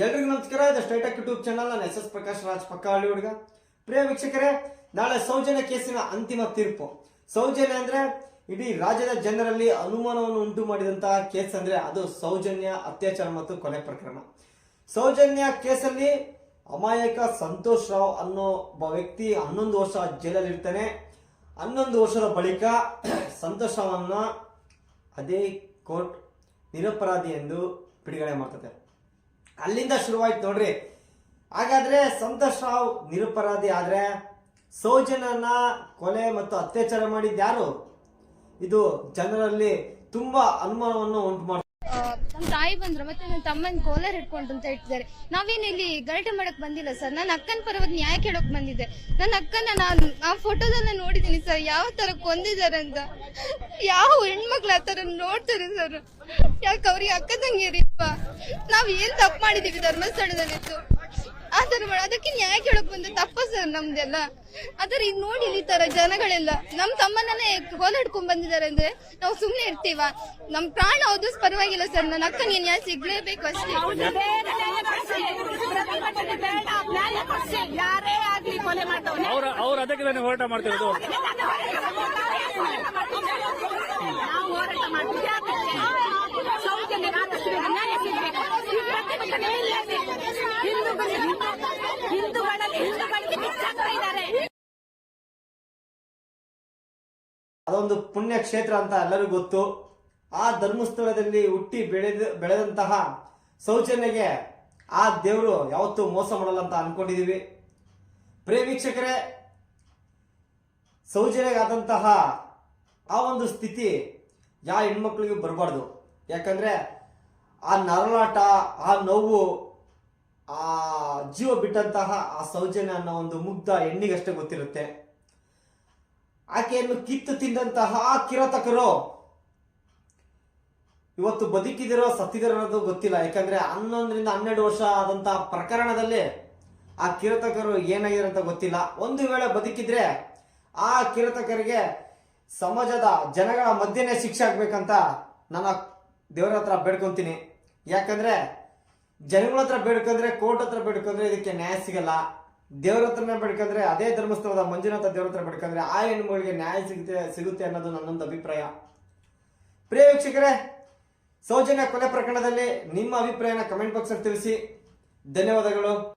ಎಲ್ರಿಗೂ ನಮಸ್ಕಾರ. ಇದು ಸ್ಟೇಟಕ್ ಯೂಟ್ಯೂಬ್ ಚಾನಲ್ ನಾನು ಎಸ್ ಎಸ್ ಪ್ರಕಾಶ್ ರಾಜ್ ಪಕ್ಕಹಳ್ಳಿ ಹುಡುಗ. ಪ್ರಿಯ ವೀಕ್ಷಕರೇ, ನಾಳೆ ಸೌಜನ್ಯ ಕೇಸಿನ ಅಂತಿಮ ತೀರ್ಪು. ಸೌಜನ್ಯ ಅಂದ್ರೆ ಇಡೀ ರಾಜ್ಯದ ಜನರಲ್ಲಿ ಅನುಮಾನವನ್ನು ಉಂಟು ಮಾಡಿದಂತಹ ಕೇಸ್ ಅಂದ್ರೆ ಅದು ಸೌಜನ್ಯ ಅತ್ಯಾಚಾರ ಮತ್ತು ಕೊಲೆ ಪ್ರಕರಣ. ಸೌಜನ್ಯ ಕೇಸಲ್ಲಿ ಅಮಾಯಕ ಸಂತೋಷ್ ರಾವ್ ಅನ್ನೋ ಒಬ್ಬ ವ್ಯಕ್ತಿ ಹನ್ನೊಂದು ವರ್ಷ ಜೈಲಲ್ಲಿ ಇರ್ತಾನೆ. ಹನ್ನೊಂದು ವರ್ಷದ ಬಳಿಕ ಸಂತೋಷ್ ರಾವನ್ನ ಅದೇ ಕೋರ್ಟ್ ನಿರಪರಾಧಿ ಎಂದು ಬಿಡುಗಡೆ ಮಾಡ್ತದೆ. ಅಲ್ಲಿಂದ ಶುರುವಾಯ್ತು ನೋಡ್ರಿ. ಹಾಗಾದ್ರೆ ಸಂತೋಷ್ ರಾವ್ ನಿರಪರಾಧಿ ಆದ್ರೆ ಸೌಜನ್ಯನ ಕೊಲೆ ಮತ್ತು ಅತ್ಯಾಚಾರ ಮಾಡಿದ ಯಾರು? ಇದು ಜನರಲ್ಲಿ ತುಂಬಾ ಅನುಮಾನವನ್ನು ಉಂಟು ಮಾಡ್ತಾರೆ ನಮ್ ತಾಯಿ ಬಂದ್ರು ಮತ್ತೆ ನನ್ನ ತಮ್ಮನ ಕೋಲರ್ ಇಟ್ಕೊಂಡು ಅಂತ ಇಟ್ಟಿದ್ದಾರೆ ನಾವೇನು ಇಲ್ಲಿ ಗಲಾಟೆ ಮಾಡಕ್ ಬಂದಿಲ್ಲ ಸರ್. ನನ್ನ ಅಕ್ಕನ ಪರವಾಗಿ ನ್ಯಾಯ ಕೇಳೋಕ್ ಬಂದಿದ್ದೆ. ನನ್ನ ಅಕ್ಕನ ನಾನು ಆ ಫೋಟೋದನ್ನ ನೋಡಿದೀನಿ ಸರ್. ಯಾವ ತರ ಕೊಂದಿದ್ದಾರೆ ಅಂತ. ಯಾವ ಹೆಣ್ಮಕ್ಳು ಆ ತರ ನೋಡ್ತಾರೆ ಸರ್. ಯಾಕೆ ಅವ್ರಿಗೆ ಅಕ್ಕ ತಂಗಿಯರಿಪ್ಪ ನಾವ್ ಏನ್ ತಪ್ಪು ಮಾಡಿದೀವಿ ಧರ್ಮಸ್ಥಳದಲ್ಲಿತ್ತು ಆ ತರ ಮಾಡ ಅದಕ್ಕೆ ನ್ಯಾಯ ಕೇಳಕ್ ಬಂದ ತಪ್ಪ ಸರ್ ನಮ್ದೆಲ್ಲ. ಆದ್ರೆ ಈಗ ನೋಡಿ ಈ ತರ ಜನಗಳೆಲ್ಲ. ನಮ್ ತಮ್ಮನ್ನೇ ಹೋಲಾಡ್ಕೊಂಡ್ ಬಂದಿದ್ದಾರೆ ಅಂದ್ರೆ ನಾವು ಸುಮ್ನೆ ಇರ್ತೀವ? ನಮ್ ಪ್ರಾಣ ಹೌದು ಪರವಾಗಿಲ್ಲ ಸರ್. ನನ್ನ ಅಕ್ಕನಿಗೆ ನ್ಯಾಯ ಸಿಗ್ಲೇಬೇಕು ಅಷ್ಟೇ. ಯಾರೇ ಆಗ್ಲಿ ಕೊಲೆ ಮಾಡ್ದವನೆ ಅವ್ರ ಅವ್ರ ಅದಕ್ಕೆ ನಾನು ಹೋರಾಟ ಮಾಡ್ತಿರೋದು? ನಾವು ಹೋರಾಟ ಮಾಡ್ತೀವಿ. ನ್ಯಾಯ ಸಿಗ್ಬೇಕು. ಅದೊಂದು ಪುಣ್ಯ ಕ್ಷೇತ್ರ ಅಂತ ಎಲ್ಲರಿಗೂ ಗೊತ್ತು. ಆ ಧರ್ಮಸ್ಥಳದಲ್ಲಿ ಹುಟ್ಟಿ ಬೆಳೆದ ಬೆಳೆದಂತಹ ಸೌಜನ್ಯಗೆ ಆ ದೇವರು ಯಾವತ್ತೂ ಮೋಸ ಮಾಡಲ್ಲ ಅಂತ ಅನ್ಕೊಂಡಿದೀವಿ. ಪ್ರಿಯ ವೀಕ್ಷಕರೇ ಸೌಜನ್ಯಗಾದಂತಹ ಆ ಒಂದು ಸ್ಥಿತಿ ಯಾವ ಹೆಣ್ಮಕ್ಳಿಗೂ ಬರಬಾರ್ದು. ಯಾಕಂದ್ರೆ ಆ ನರಳಾಟ, ಆ ನೋವು ಆ ಜೀವ ಬಿಟ್ಟಂತಹ ಆ ಸೌಜನ್ಯ ಅನ್ನೋ ಒಂದು ಮುಗ್ಧ ಹೆಣ್ಣಿಗಷ್ಟೇ ಗೊತ್ತಿರುತ್ತೆ. ಆಕೆಯನ್ನು ಕಿತ್ತು ತಿಂದಂತಹ ಕಿರಾತಕರು ಇವತ್ತು ಬದುಕಿದಿರೋ ಸತ್ತಿದಿರೋ ಅನ್ನೋದು ಗೊತ್ತಿಲ್ಲ. ಯಾಕಂದ್ರೆ ಹನ್ನೊಂದರಿಂದ ಹನ್ನೆರಡು ವರ್ಷ ಆದಂತಹ ಪ್ರಕರಣದಲ್ಲಿ ಆ ಕಿರತಕರು ಏನಾಗಿರೋ ಅಂತ ಗೊತ್ತಿಲ್ಲ. ಒಂದು ವೇಳೆ ಬದುಕಿದ್ರೆ ಆ ಕಿರತಕರಿಗೆ ಸಮಾಜದ ಜನಗಳ ಮಧ್ಯೆನೇ ಶಿಕ್ಷೆ ಆಗ್ಬೇಕಂತ ನನ್ನ ದೇವರ ಹತ್ರ ಬೇಡ್ಕೊಂತೀನಿ. ಯಾಕಂದ್ರೆ ಜನಗಳ ಹತ್ರ ಬೇಡ್ಕೊಂಡ್ರೆ ಕೋರ್ಟ್ ಹತ್ರ ಬೇಡ್ಕೊಂಡ್ರೆ ಇದಕ್ಕೆ ನ್ಯಾಯ ಸಿಗಲ್ಲ. ದೇವ್ರ ಹತ್ರನೇ ಬೇಡ್ಕೊಂಡ್ರೆ ಅದೇ ಧರ್ಮಸ್ಥಳದ ಮಂಜುನಾಥ ದೇವ್ರ ಹತ್ರ ಬೇಡ್ಕೊಂಡ್ರೆ ಆ ಹೆಣ್ಮಗಳಿಗೆ ನ್ಯಾಯ ಸಿಗುತ್ತೆ ಸಿಗುತ್ತೆ ಅನ್ನೋದು ನನ್ನೊಂದು ಅಭಿಪ್ರಾಯ. ಪ್ರಿಯ ವೀಕ್ಷಕರೇ, ಸೌಜನ್ಯ ಕೊಲೆ ಪ್ರಕರಣದಲ್ಲಿ ನಿಮ್ಮ ಅಭಿಪ್ರಾಯನ ಕಮೆಂಟ್ ಬಾಕ್ಸ್ ಅಲ್ಲಿ ತಿಳಿಸಿ. ಧನ್ಯವಾದಗಳು.